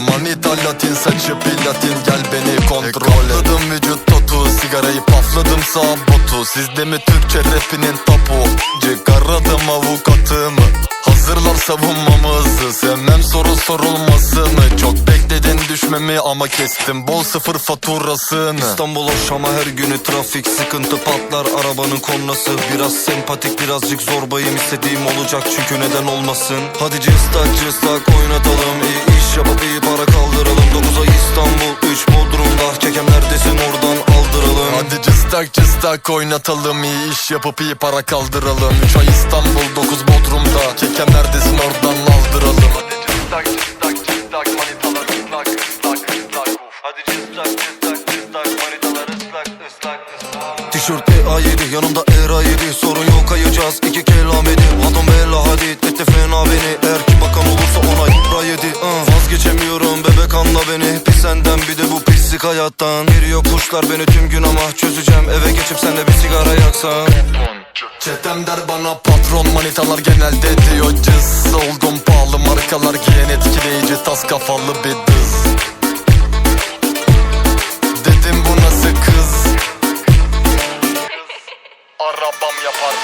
Manita latin saçı platin. Gel beni kontrol et. Vücut totu sigarayı pafladım sağ botu. Sizde mi Türkçe rapinin tapu? Çıkaradım avukatımı Hazırlar savunmamızı. Sevmem soru sorulmasını Çok bekledin düşmemi ama kestim. Bol sıfır faturasını. İstanbul hoş ama her günü trafik sıkıntı patlar. Arabanın kornası Biraz sempatik birazcık zorbayım. İstediğim olacak çünkü neden olmasın? Hadi cıstak cıstak oynatalım. İyi iş yapıp Hadi cıstak cıstak oynatalım iyi iş yapıp iyi para kaldıralım. 3 ay İstanbul 9 Bodrum'da. Kekem neredesin oradan aldıralım. Hadi cıstak cıstak cıstak manitalar ıslak ıslak ıslak. Hadi cıstak cıstak cıstak manitalar ıslak ıslak ıslak. Tişört EA7 yanımda ERA7 Sorun yok kayacağız iki kelamedi Adam bella hadid etti fena beni. Eğer ki bakan olursa ona yıpra yedi. Vazgeçemiyorum bebek anla beni senden bir de bu pislik hayattan. Geliyor kuşlar beni tüm gün ama çözeceğim. Eve geçip sen de bir sigara yaksan. Çetem der bana patron manitalar genelde diyor cız. Oldum pahalı markalar giyen etkileyici tas kafalı bir dız Dedim bu nasıl kız? Arabam yapar.